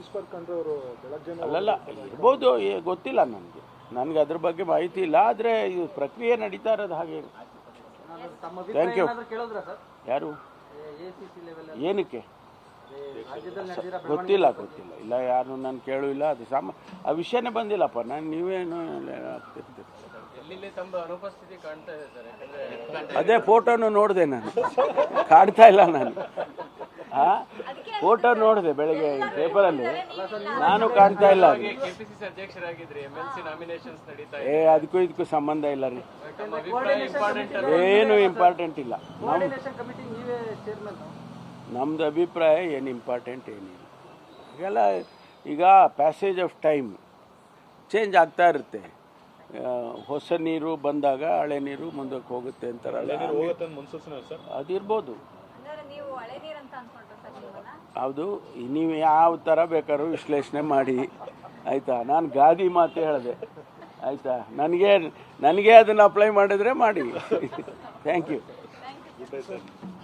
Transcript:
ಈಶ್ವರ್ ಖಂಡ್ರೆ ಅವರು ಬೆಳಗ್ಗೆ ಅಲ್ಲಲ್ಲ ಇರ್ಬೋದು ಏ- ಗೊತ್ತಿಲ್ಲ ನನಗೆ. ನನಗೆ ಅದ್ರ ಬಗ್ಗೆ ಮಾಹಿತಿ ಇಲ್ಲ ಆದರೆ ಇದು ಪ್ರಕ್ರಿಯೆ ನಡೀತಾ ಇರೋದು ಹಾಗೆ. ತಮ್ಮ ಥ್ಯಾಂಕ್ ಯು ಕೇಳಿದ್ರ ಸರ್? ಯಾರು? ಏನಕ್ಕೆ? ಗೊತ್ತಿಲ್ಲ ಗೊತ್ತಿಲ್ಲ. ಇಲ್ಲ ಯಾರು ನಾನು ಕೇಳು ಇಲ್ಲ ಅದು ಸಾಮ ಆ ವಿಷಯನೇ ಬಂದಿಲ್ಲಪ್ಪ ನಾನು ನೀವೇನು ಆಗ್ತಿರ್ತೀರಿ. ತಮ್ಮ ಅನುಪಸ್ಥಿತಿ ಕಾಣ್ತಾ ಇದೆ ಸರ್? ಅದೇ ಫೋಟೋನು ನೋಡಿದೆ ನಾನು. ಕಾಡ್ತಾ ಇಲ್ಲ ನಾನು. ಆ? ಫೋಟೋ ನೋಡಿದೆ ಬೆಳಗ್ಗೆ ಪೇಪರಲ್ಲಿ. ನಾನು ಕಾಣ್ತಾ ಇಲ್ಲ ಏ ಅದಕ್ಕೂ ಇದಕ್ಕೂ ಸಂಬಂಧ ಇಲ್ಲ ರೀ. ಏನು ಇಂಪಾರ್ಟೆಂಟ್ ಇಲ್ಲ. ನಮ್ದು ಅಭಿಪ್ರಾಯ ಏನು ಇಂಪಾರ್ಟೆಂಟ್ ಏನಿಲ್ಲ. ಈಗೆಲ್ಲ ಈಗ ಪ್ಯಾಸೇಜ್ ಆಫ್ ಟೈಮ್ ಚೇಂಜ್ ಆಗ್ತಾ ಇರುತ್ತೆ. ಹೊಸ ನೀರು ಬಂದಾಗ ಹಳೆ ನೀರು ಮುಂದಕ್ಕೆ ಹೋಗುತ್ತೆ ಅಂತಾರೆ. ಅದಿರ್ಬೋದು. ಅಂದ್ರೆ ನೀವು ಸರ್ ಯಾವ ಥರ ಬೇಕಾದ್ರೂ ವಿಶ್ಲೇಷಣೆ ಮಾಡಿ. ಆಯಿತಾ? ನಾನು ಗಾದಿ ಮಾತು ಹೇಳಿದೆ. ಆಯಿತಾ? ನನಗೆ ನನಗೆ ಅದನ್ನು ಅಪ್ಲೈ ಮಾಡಿದರೆ ಮಾಡಿ. Thank you thank you